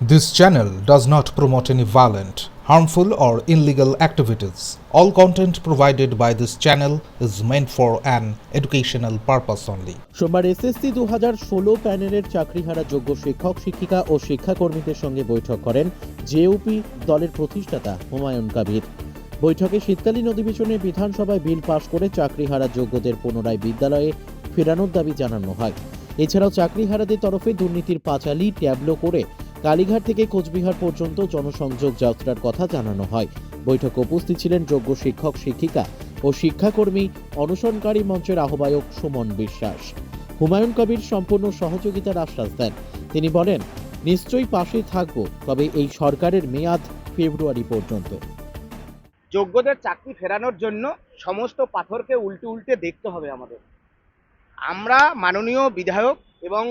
This channel does not promote any violent, harmful, or illegal activities. All content provided by this channel is meant for an educational purpose only. সোমবার SSC দু হাজার ষোলো প্যানেলের চাকরিহারা যোগ্য শিক্ষক শিক্ষিকা ও শিক্ষাকর্মীদের সঙ্গে বৈঠক করেন জেইউপি দলের প্রতিষ্ঠাতা হুমায়ুন কবির বৈঠকে শীতকালীন অধিবেশনে বিধানসভায় বিল পাশ করে চাকরিহারা যোগ্যদের পুনরায় বিদ্যালয়ে ফেরানোর দাবি জানানো হয় এছাড়াও চাকরিহারাদের তরফে দুর্নীতির পাঁচালি ট্যাবলো করে কালীঘাট থেকে কোচবিহার পর্যন্ত জনসংযোগ যাত্রার কথা জানানো হয়। বৈঠকে উপস্থিত ছিলেন যোগ্য শিক্ষক, শিক্ষিকা ও শিক্ষাকর্মী অনশনকারী মঞ্চের আহ্বায়ক সুমন বিশ্বাস। হুমায়ুন কবির সম্পূর্ণ সহযোগিতার আশ্বাস দেন। তিনি বলেন, নিশ্চয়ই পাশে থাকব, তবে এই সরকারের মেয়াদ ফেব্রুয়ারি পর্যন্ত। যোগ্যদের চাকরি ফেরানোর জন্য সমস্ত পাথরকে উল্টে উল্টে দেখতে হবে আমাদের। আমরা মাননীয় বিধায়ক এবং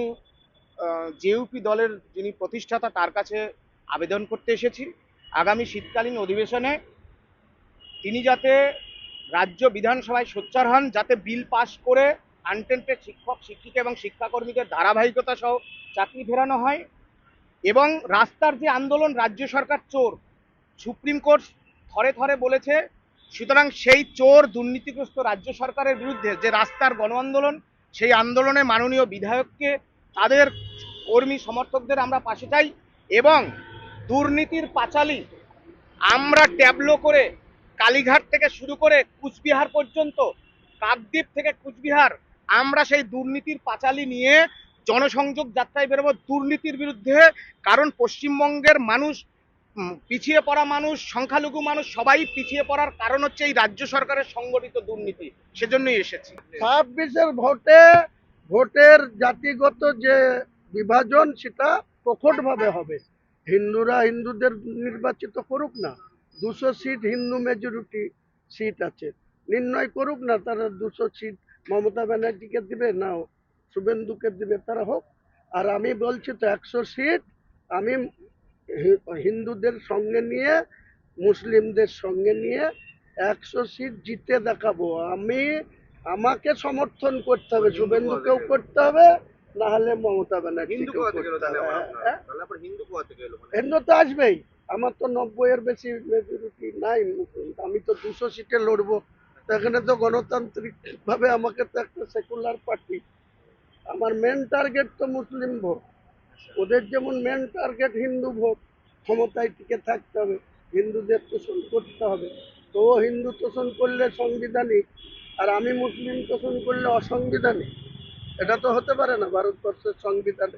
জেইউপি দলের যিনি প্রতিষ্ঠাতা, তার কাছে আবেদন করতে এসেছি। আগামী শীতকালীন অধিবেশনে তিনি যাতে রাজ্য বিধানসভায় সোচ্চার হন, যাতে বিল পাস করে আনটেন্টেড শিক্ষক, শিক্ষিকা এবং শিক্ষাকর্মীদের ধারাবাহিকতা সহ চাকরি ফেরানো হয় এবং রাস্তার যে আন্দোলন রাজ্য সরকার চোর, সুপ্রিম কোর্ট থরে থরে বলেছে, সুতরাং সেই চোর দুর্নীতিগ্রস্ত রাজ্য সরকারের বিরুদ্ধে যে রাস্তার গণ আন্দোলন সেই আন্দোলনে মাননীয় বিধায়ককে তাদের কর্মী সমর্থকদের আমরা পাশে চাই এবং দুর্নীতির পাঁচালি আমরা ট্যাবলো করে কালীঘাট থেকে শুরু করে কুচবিহার পর্যন্ত, কাকদ্বীপ থেকে কুচবিহার, আমরা সেই দুর্নীতির পাঁচালি নিয়ে জনসংযোগ যাত্রায় বেরোবো। দুর্নীতির বিরুদ্ধে কারণ পশ্চিমবঙ্গের মানুষ পিছিয়ে পড়া মানুষ, সংখ্যালঘু মানুষ সবাই পিছিয়ে পড়ার কারণ হচ্ছে এই রাজ্য সরকারের সংগঠিত দুর্নীতি। সেজন্যই এসেছি। ছাব্বিশের ভোটে ভোটের জাতিগত যে বিভাজন সেটা প্রকটভাবে হবে। হিন্দুরা হিন্দুদের নির্বাচিত করুক না। দুশো সিট হিন্দু মেজরিটি সিট আছে। নির্ণয় করুক না তারা দুশো সিট মমতা ব্যানার্জিকে দিবে না শুভেন্দুকে দিবে তারা হোক। আর আমি বলছি তো একশো সিট আমি হিন্দুদের সঙ্গে নিয়ে, মুসলিমদের সঙ্গে নিয়ে একশো সিট জিতে দেখাবো। আমি, আমাকে সমর্থন করতে হবে, শুভেন্দুকেও করতে হবে। না হলে মমতা হবে হ্যাঁ? হিন্দু তো আসবেই। আমার তো নব্বই এর বেশি মেজরিটি নাই। আমি তো দুশো সিটে লড়বো। এখানে তো গণতান্ত্রিক ভাবে আমাকে তো একটা সেকুলার পার্টি আমার মেন টার্গেট তো মুসলিম ভোট। ওদের যেমন মেন টার্গেট হিন্দু ভোট ক্ষমতায় টিকে থাকতে হবে। হিন্দুদের তোষণ করতে হবে। তো হিন্দু তোষণ করলে সাংবিধানিক আর আমি মুসলিম তোষণ করলে অসাংবিধানিক। এটা তো হতে পারে না ভারতবর্ষের সংবিধানে।